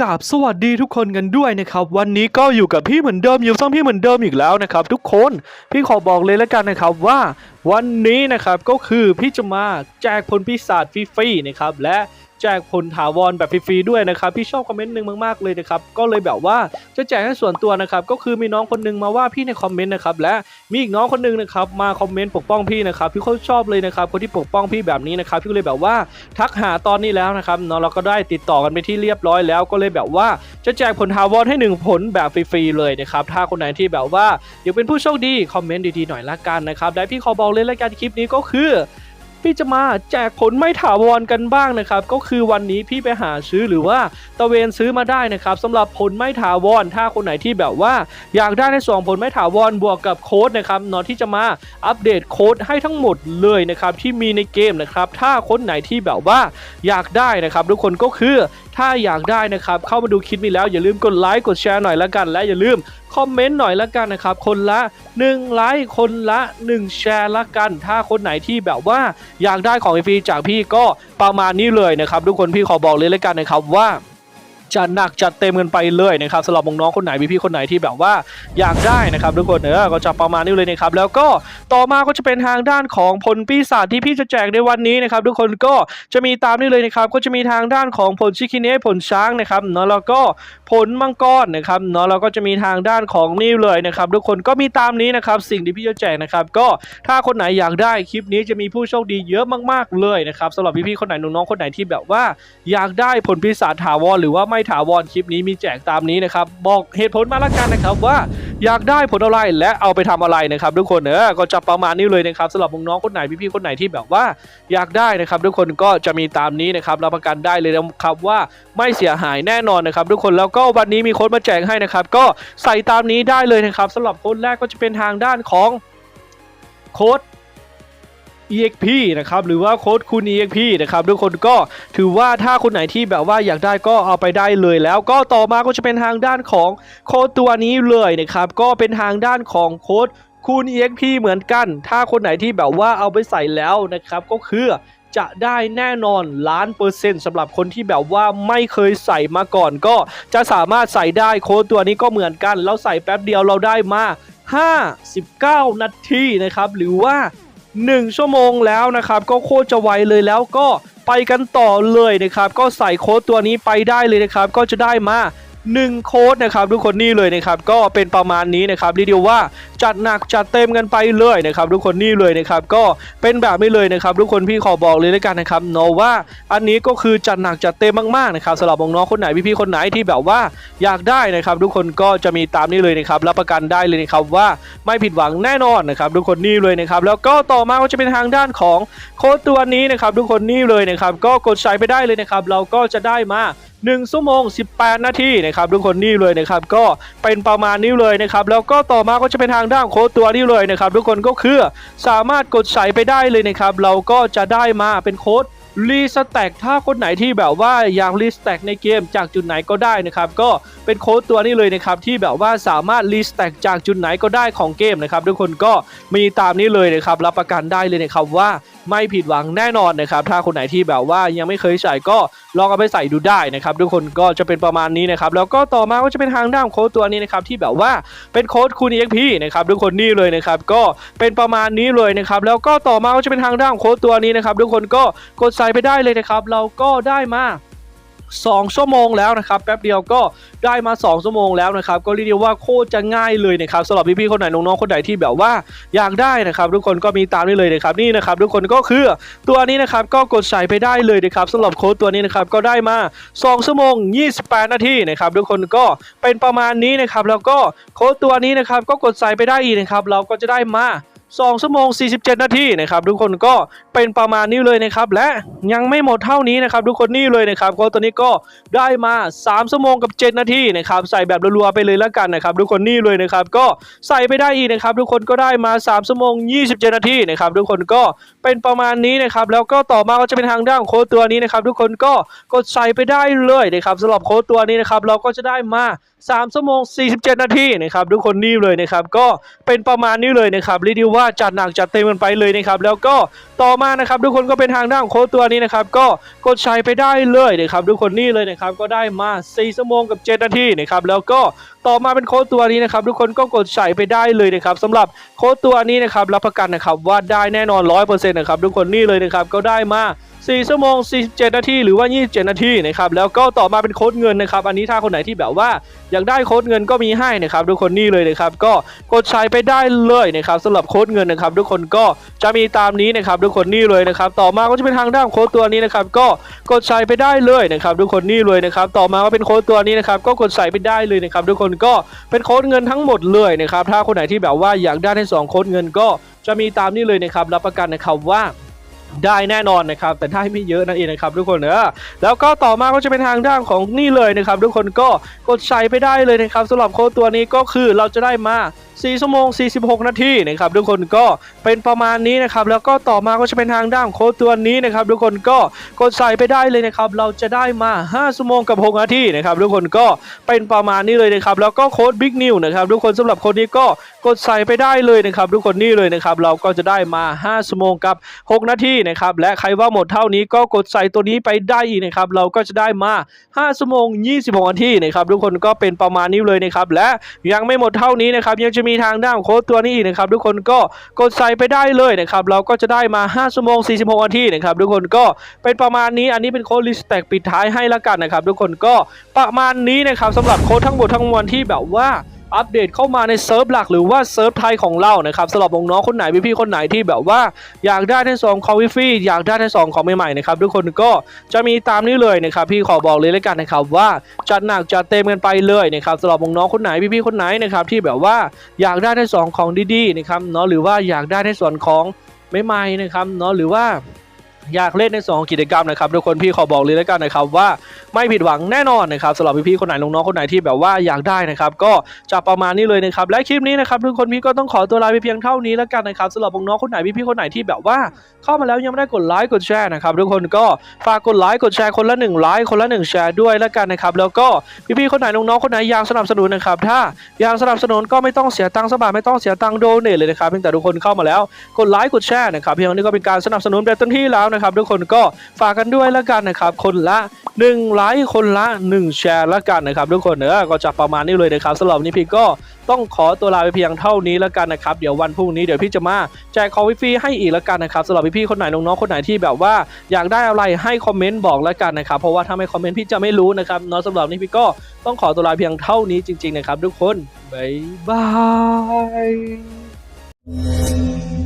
กราบสวัสดีทุกคนกันด้วยนะครับ วันนี้ก็อยู่กับพี่เหมือนเดิมอยู่ซ่องพี่เหมือนเดิมอีกแล้วนะครับ ทุกคนพี่ขอบอกเลยแล้วกันนะครับว่าวันนี้นะครับก็คือพี่จะมาแจกผลพิศาจฟรีๆนะครับและ แจกผลถาวรแบบฟรีๆด้วยนะครับพี่ชอบคอมเมนต์หนึ่งมากๆเลยนะครับก็เลยแบบว่าจะแจกให้ส่วนตัวนะครับก็คือมีน้องคนหนึงมาว่าพี่ในคอมเมนต์นะครับและมีอีกน้องคนหนึงนะครับมาคอมเมนต์ปกป้องพี่นะครับพี่เขาชอบเลยนะครับคนที่ปกป้องพี่แบบนี้นะครับพี่ก็เลยแบบว่าทักหาตอนนี้แล้วนะครับเนาะเราก็ได้ติดต่อกันไปที่เรียบร้อยแล้ว ก็เลยแบบว่าจะแจกผลถาวรให้หนึ่งผลแบบฟรีๆเลยนะครับถ้าคนไหนที่แบบว่าอยากเป็นผู้โชคดีคอมเมนต์ดีๆหน่อยละกันนะครับและพี่ขอบอกเลยรายการคลิปนี้ก็คือ พี่จะมาแจกผลไม่ถาวรกันบ้างนะครับ ก็คือวันนี้พี่ไปหาซื้อหรือว่าตะเวนซื้อมาได้นะครับสำหรับผลไม่ถาวรถ้าคนไหนที่แบบว่า อยากได้ในส่วนผลไม่ถาวรบวกกับโค้ดนะครับเนาะที่จะมาอัปเดตโค้ดให้ทั้งหมดเลยนะครับที่มีในเกมนะครับถ้าคนไหนที่แบบว่าอยากได้นะครับ ทุกคนก็คือถ้าอยากได้นะครับ เข้ามาดูคลิปนี้แล้วอย่าลืมกดไลค์กดแชร์หน่อยละกัน และอย่าลืมคอมเมนต์หน่อยละกันนะครับ คนละ1ไลค์คนละ 1 แชร์ละกัน ถ้าคนไหนที่แบบว่าอยากได้ของฟรีจากพี่ก็ประมาณนี้เลยนะครับ ทุกคนพี่ขอบอกเลยละกันนะครับว่า จัดหนักจัดเต็มกันไปเลยนะครับสำหรับน้องๆคนไหนพี่ๆคนไหนที่แบบว่าอยากได้นะครับทุกคนเออก็จะประมาณนี้เลยนะครับแล้วก็ต่อมาก็จะเป็นทางด้านของผลปีศาจที่พี่จะแจกในวันนี้นะครับทุกคนก็จะมีตามนี้เลยนะครับก็จะมีทางด้านของผลชิคิเนะผลช้างนะครับเนาะแล้วก็ผลมังกรนะครับเนาะแล้วก็จะมีทางด้านของนี่เลยนะครับทุกคนก็มีตามนี้นะครับสิ่งที่พี่จะแจกนะครับก็ถ้าคนไหนอยากได้คลิปนี้จะมีผู้โชคดีเยอะมากๆเลยนะครับสำหรับพี่ๆคนไหนน้องๆคนไหนที่แบบว่า อยากได้ผลปีศาจถาวรหรือว่าไม่ถาวรคลิปนี้มีแจกตามนี้นะครับ บอกเหตุผลมาละกันนะครับว่าอยากได้ผลอะไรและเอาไปทำอะไรนะครับ ทุกคนเออก็จะประมาณนี้เลยนะครับสำหรับน้องๆคนไหนพี่ๆคนไหนที่แบบว่าอยากได้นะครับ ทุกคนก็จะมีตามนี้นะครับรับประกันได้เลยนะครับว่าไม่เสียหายแน่นอนนะครับ ทุกคนแล้วก็วันนี้มีโค้ดมาแจกให้นะครับ ก็ใส่ตามนี้ได้เลยนะครับสำหรับโค้ดแรกก็จะเป็นทางด้านของโค้ด EXP นะครับหรือว่าโค้ดคูณ EXP นะครับทุกคนก็ถือว่าถ้าคนไหนที่แบบว่าอยากได้ก็เอาไปได้เลยแล้วก็ต่อมาก็จะเป็นทางด้านของโค้ดตัวนี้เลยนะครับก็เป็นทางด้านของโค้ดคูณ EXP เหมือนกัน ถ้าคนไหนที่แบบว่าเอาไปใส่แล้วนะครับก็คือจะได้แน่นอนล้านเปอร์เซ็นต์สำหรับคนที่แบบว่าไม่เคยใส่มาก่อน ก็จะสามารถใส่ได้โค้ดตัวนี้ก็เหมือนกันแล้วใส่แป๊บเดียวเราได้มา 59 นาทีนะครับ หรือว่า 1 ชั่วโมงแล้วนะครับ ก็โคตรจะไวเลยแล้วก็ไปกันต่อเลยนะครับ ก็ใส่โค้ดตัวนี้ไปได้เลยนะครับ ก็จะได้มา 1 โค้ดนะครับทุกคนนี่เลยนะครับก็เป็นประมาณนี้นะครับเรียกว่าจัดหนักจัดเต็มกันไปเลยนะครับทุกคนนี่เลยนะครับก็เป็นแบบนี้เลยนะครับทุกคนพี่ขอบอกเลยแล้วกันนะครับเนาะว่าอันนี้ก็คือจัดหนักจัดเต็มมากๆนะครับสำหรับน้องๆคนไหนพี่ๆคนไหนที่แบบว่าอยากได้นะครับ ทุกคนก็จะมีตามนี้เลยนะครับรับประกันได้เลยนะครับว่าไม่ผิดหวังแน่นอนนะครับทุกคนนี่เลยนะครับแล้วก็ต่อมาก็จะเป็นทางด้านของโค้ดตัวนี้นะครับทุกคนนี่เลยนะครับก็กดใช้ไปได้เลยนะครับเราก็จะได้มา 1ชั่วโมง 18 นาทีนะครับทุกคนนี่เลยนะครับก็เป็นประมาณนี้เลยนะครับแล้วก็ต่อมาก็จะเป็นทางด้านโค้ดตัวนี้เลยนะครับทุกคนก็คือสามารถกดใส่ไปได้เลยนะครับเราก็จะได้มาเป็นโค้ดรีสแต็กถ้าคนไหนที่แบบว่าอยากรีสแต็กในเกมจากจุดไหนก็ได้นะครับก็เป็นโค้ดตัวนี้เลยนะครับที่แบบว่าสามารถรีสแต็กจากจุดไหนก็ได้ของเกมนะครับทุกคนก็มีตามนี้เลยนะครับรับประกันได้เลยนะครับว่า ไม่ผิดหวังแน่นอนนะครับ ถ้าคนไหนที่แบบว่ายังไม่เคยใส่ก็ลองเอาไปใส่ดูได้นะครับ ทุกคนก็จะเป็นประมาณนี้นะครับ แล้วก็ต่อมาก็จะเป็นทางด้านโค้ดตัวนี้นะครับที่แบบว่าเป็นโค้ดคูณ EXP นะครับทุกคนนี่เลยนะครับก็เป็นประมาณนี้เลยนะครับแล้วก็ต่อมาก็จะเป็นทางด้านโค้ดตัวนี้นะครับทุกคนก็กดใส่ไปได้เลยนะครับ เราก็ได้มา 2 ชั่วโมงแล้วนะครับแป๊บเดียวก็ได้มา 2 ชั่วโมงแล้วนะครับก็เรียกได้ว่าโคตรจะง่ายเลยนะครับสำหรับพี่ๆคนไหนน้องๆคนไหนที่แบบว่าอยากได้นะครับทุกคนก็มีตามนี้เลยนะครับนี่นะครับทุกคนก็คือตัวนี้นะครับก็กดใส่ไปได้เลยนะครับสำหรับโค้ดตัวนี้นะครับก็ได้มา 2 ชั่วโมง 28 นาทีนะครับทุกคนก็เป็นประมาณนี้นะครับแล้วก็โค้ดตัวนี้นะครับก็กดใส่ไปได้อีกนะครับเราก็จะได้มา 2 ชั่วโมง 47 นาทีนะครับทุกคนก็เป็นประมาณนี้เลยนะครับและยังไม่หมดเท่านี้นะครับทุกคนนี่เลยนะครับก็ตัวนี้ก็ได้มา 3 ชั่วโมงกับ 7 นาทีนะครับใส่แบบรัวๆไปเลยแล้วกันนะครับทุกคนนี่เลยนะครับก็ใส่ไปได้อีกนะครับทุกคนก็ได้มา 3 ชั่วโมง 27 นาทีนะครับทุกคนก็เป็นประมาณนี้นะครับแล้วก็ต่อมาก็จะเป็นทางด้านของโค้ดตัวนี้นะครับทุกคนก็กดใส่ไปได้เลยนะครับสำหรับโค้ดตัวนี้นะครับเราก็จะได้มา3ชั่วโมง 47 นาทีนะครับทุกคนนี่เลยนะครับก็เป็นประมาณนี้เลยนะครับเรียกได้ว่าจัดหนักจัดเต็มกันไปเลยนะครับแล้วก็ต่อมานะครับทุกคนก็เป็นทางด้านของโค้ดตัวนี้นะครับก็กดใช้ไปได้เลยนะครับทุกคนนี่เลยนะครับก็ได้มา 4ชั่วโมงกับ 7 นาทีนะครับแล้วก็ต่อมาเป็นโค้ดตัวนี้นะครับทุกคนก็กดใช้ไปได้เลยนะครับสำหรับโค้ดตัวนี้นะครับรับประกันนะครับว่าได้แน่นอน 100%นะครับทุกคนนี่เลยนะครับก็ได้มา 4ชั่วโมง 47 นาทีหรือว่า 27 นาทีนะครับแล้วก็ต่อมาเป็นโค้ดเงินนะครับอันนี้ถ้าคนไหนที่แบบว่าอยากได้โค้ดเงินก็มีให้นะครับทุกคนนี่เลยนะครับก็กดใช้ไปได้เลยนะครับสำหรับโค้ดเงินนะครับทุกคนก็จะมีตามนี้นะครับทุกคนนี่เลยนะครับต่อมาก็จะเป็นทางด้านโค้ดตัวนี้นะครับก็กดใช้ไปได้เลยนะครับทุกคนนี่เลยนะครับต่อมาก็เป็นโค้ดตัวนี้นะครับก็กดใส่ไปได้เลยนะครับทุกคนก็เป็นโค้ดเงินทั้งหมดเลยนะครับถ้าคนไหนที่แบบว่าอยากได้ทั้งสองโค้ดเงินก็จะมีตามนี้เลยนะครับรับประกันนะครับว่า ได้แน่นอนนะครับ แต่ได้ไม่เยอะนั่นเองนะครับทุกคนเนอะแล้วก็ต่อมาก็จะเป็นทางด้านของนี่เลยนะครับ ทุกคนก็กดใช้ไปได้เลยนะครับสำหรับโค้ดตัวนี้ก็คือเราจะได้มา4ชั่วโมง 46 นาทีนะครับทุกคนก็เป็นประมาณนี้นะครับแล้วก็ต่อมาก็จะเป็นทางด้านโค้ดตัวนี้นะครับทุกคนก็กดใส่ไปได้เลยนะครับเราจะได้มา 5ชั่วโมงกับ 6 นาทีนะครับทุกคนก็เป็นประมาณนี้เลยนะครับแล้วก็โค้ด Big New นะครับทุกคนสำหรับค้ดนี้ก็กดใส่ไปได้เลยนะครับทุกคนนี่เลยนะครับเราก็จะได้มา 5ชั่วโมงกับ 6 นาทีนะครับและใครว่าหมดเท่านี้ก็กดใส่ตัวนี้ไปได้อีกนะครับเราก็จะได้มา5ชั่วโมง26นาทีนะครับทุกคนก็เป็นประมาณนี้เลยนะครับและยังไม่หมดเท่านี้นะครับยังจะมีทางด้านโค้ดตัวนี้อีกนะครับทุกคนก็กดใส่ไปได้เลยนะครับเราก็จะได้มา5ชั่วโมง46นาทีนะครับทุกคนก็เป็นประมาณนี้อันนี้เป็นโค้ดลิสแตกปิดท้ายให้ละกันนะครับทุกคนก็ประมาณนี้นะครับสำหรับโค้ดทั้งหมดทั้งมวลที่แบบว่า อัปเดตเข้ามาในเซิร์ฟหลักหรือว่าเซิร์ฟไทยของเรานะครับสำหรับน้องๆคนไหนพี่ๆคนไหนที่แบบว่าอยากได้ทั้งสองของวิฟี่อยากได้ทั้งสองของใหม่ๆนะครับทุกคนก็จะมีตามนี้เลยนะครับพี่ขอบอกเลยแล้วกันนะครับว่าจัดหนักจัดเต็มกันไปเลยนะครับสำหรับน้องๆคนไหนพี่ๆคนไหนนะครับที่แบบว่าอยากได้ทั้งสองของดีๆนะครับเนาะหรือว่าอยากได้ในส่วนของใหม่ๆนะครับเนาะหรือว่า อยากเล่นในสองกิจกรรมนะครับทุกคนพี่ขอบอกเลยแล้วกันนะครับว่าไม่ผิดหวังแน่นอนนะครับสำหรับพี่ๆคนไหนน้องๆคนไหนที่แบบว่าอยากได้นะครับก็จะประมาณนี้เลยนะครับและคลิปนี้นะครับทุกคนพี่ก็ต้องขอตัวลาไปเพียงเท่านี้แล้วกันนะครับสำหรับน้องๆคนไหนพี่ๆคนไหนที่แบบว่า เข้ามาแล้วยังไม่ได้กดไลค์กดแชร์นะครับทุกคนก็ฝากกดไลค์กดแชร์คนละหนึ่งไลค์คนละหนึ่งแชร์ด้วยแล้วกันนะครับแล้วก็พี่ๆคนไหนน้องๆคนไหนอยากสนับสนุนนะครับถ้าอยากสนับสนุนก็ไม่ต้องเสียตังค์สบาทไม่ต้องเสียตังค์โดเนทเลยนะครับเพียงแต่ทุกคนเข้ามาแล้วกดไลค์กดแชร์นะครับเพียงนี้ก็เป็นการสนับสนุนแบบเต็มที่แล้วนะครับทุกคนก็ฝากกันด้วยแล้วกันนะครับ คนละ1ไลค์คนละ 1 แชร์แล้วกันนะครับทุกคนเนอะก็จะประมาณนี้เลยนะครับสำหรับนี้พี่ก็ต้องขอตัวลาไปเพียงเท่านี้แล้วกันนะครับเดี๋ยววันพรุ่งนี้เดี๋ยวพี่จะมาแจกของฟรีให้อีกแล้วกันนะครับสำหรับพี่ๆคนไหนน้องๆคนไหนที่แบบว่าอยากได้อะไรให้คอมเมนต์บอกแล้วกันนะครับเพราะว่าถ้าไม่คอมเมนต์พี่จะไม่รู้นะครับเนาะสำหรับนนี้พี่ก็ต้องขอตัวลาเพียงเท่านี้จริง ๆนะครับ ทุกคนบ๊ายบาย